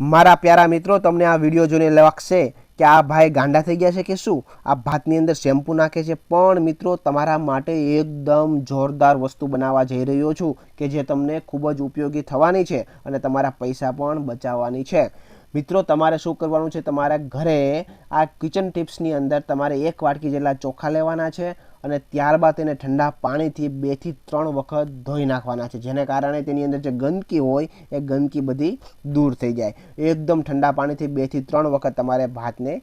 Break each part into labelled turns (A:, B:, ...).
A: મારા પ્યારા મિત્રો, તમને આ વીડિયો જોઈને લાગશે કે આ ભાઈ ગાંડા થઈ ગયા છે કે શું? આ ભાતની અંદર શેમ્પુ નાખે છે. પણ મિત્રો, તમારા માટે એકદમ જોરદાર વસ્તુ બનાવવા જઈ રહ્યો છું કે જે તમને ખૂબ જ ઉપયોગી થવાની છે અને તમારા પૈસા પણ બચાવવાની છે. મિત્રો, તમારે શું કરવાનું છે? તમારા ઘરે આ કિચન ટિપ્સની અંદર તમારે એક વાટકી જેટલા ચોખા લેવાના છે અને ત્યારબાદ તેને ઠંડા પાણીથી બેથી ત્રણ વખત ધોઈ નાખવાના છે, જેને કારણે તેની અંદર જે ગંદકી હોય, એ ગંદકી બધી દૂર થઈ જાય. એકદમ ઠંડા પાણીથી બેથી ત્રણ વખત તમારે ભાતને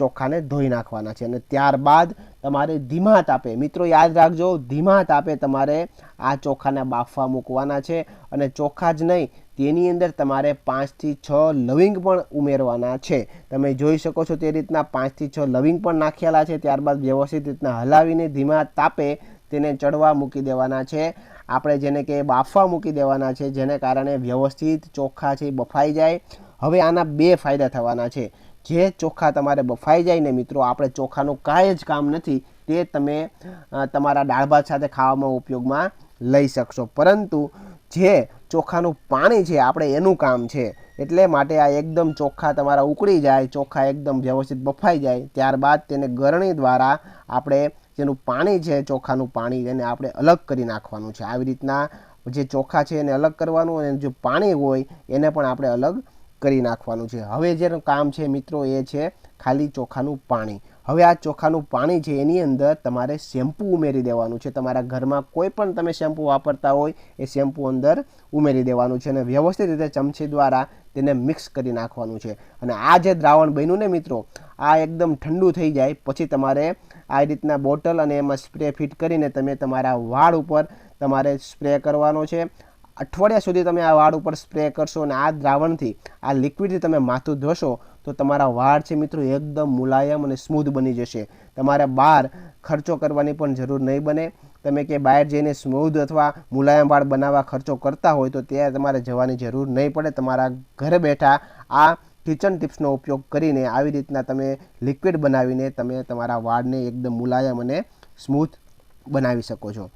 A: ચોખાને ધોઈ નાખવાના છે અને ત્યારબાદ તમારે ધીમા તાપે, મિત્રો યાદ રાખજો, ધીમા તાપે તમારે આ ચોખાને બાફવા મૂકવાના છે અને ચોખા જ નહીં, તેની અંદર તમારે પાંચથી છ લવિંગ પણ ઉમેરવાના છે. તમે જોઈ શકો છો તે રીતના પાંચથી છ લવિંગ પણ નાખેલા છે, ત્યારબાદ વ્યવસ્થિત રીતના હલાવીને ધીમા તાપે તેને ચડવા મૂકી દેવાના છે. આપણે જેને કે બાફવા મૂકી દેવાના છે, જેને કારણે વ્યવસ્થિત ચોખા છે બફાઈ જાય. હવે આના બે ફાયદા થવાના છે. જે ચોખા તમારે બફાઈ જાય ને મિત્રો, આપણે ચોખાનું કાંઈ જ કામ નથી, તે તમે તમારા દાળ ભાત સાથે ખાવામાં ઉપયોગમાં લઈ શકશો. પરંતુ જે ચોખાનું પાણી છે, આપણે એનું કામ છે, એટલે માટે આ એકદમ ચોખ્ખા તમારા ઉકળી જાય, ચોખા એકદમ વ્યવસ્થિત બફાઈ જાય, ત્યારબાદ તેને ગરણી દ્વારા આપણે જેનું પાણી છે, ચોખાનું પાણી એને આપણે અલગ કરી નાખવાનું છે. આવી રીતના જે ચોખા છે, એને અલગ કરવાનું અને જે પાણી હોય, એને પણ આપણે અલગ કરી નાખવાનું છે. હવે જેનું કામ છે મિત્રો એ છે ખાલી ચોખાનું પાણી. હવે આ ચોખાનું પાણી છે એની અંદર તમારે શેમ્પૂ ઉમેરી દેવાનું છે. તમારા ઘરમાં કોઈ પણ તમે શેમ્પૂ વાપરતા હોય એ શેમ્પૂ અંદર ઉમેરી દેવાનું છે અને વ્યવસ્થિત રીતે ચમચી દ્વારા તેને મિક્સ કરી નાખવાનું છે. અને આ જે દ્રાવણ બન્યું ને મિત્રો, આ એકદમ ઠંડુ થઈ જાય. પછી તમારે આ રીતના બોટલ અને એમાં સ્પ્રે ફિટ કરીને તમે તમારા વાળ ઉપર તમારે સ્પ્રે કરવાનો છે. અઠવાડિયા સુધી તમે આ વાળ ઉપર સ્પ્રે કરશો અને આ દ્રાવણથી, આ લિક્વિડથી તમે માથું ધોશો, તો તમારા વાળ છે મિત્રો એકદમ મુલાયમ અને સ્મૂથ બની જશે. તમારે બહાર ખર્ચો કરવાની પણ જરૂર નહીં બને. તમે કે બહાર જઈને સ્મૂધ અથવા મુલાયમ વાળ બનાવવા ખર્ચો કરતા હોય તો ત્યાં તમારે જવાની જરૂર નહીં પડે. તમારા ઘરે બેઠા આ કિચન ટિપ્સનો ઉપયોગ કરીને આવી રીતના તમે લિક્વિડ બનાવીને તમે તમારા વાળને એકદમ મુલાયમ અને સ્મૂથ બનાવી શકો છો.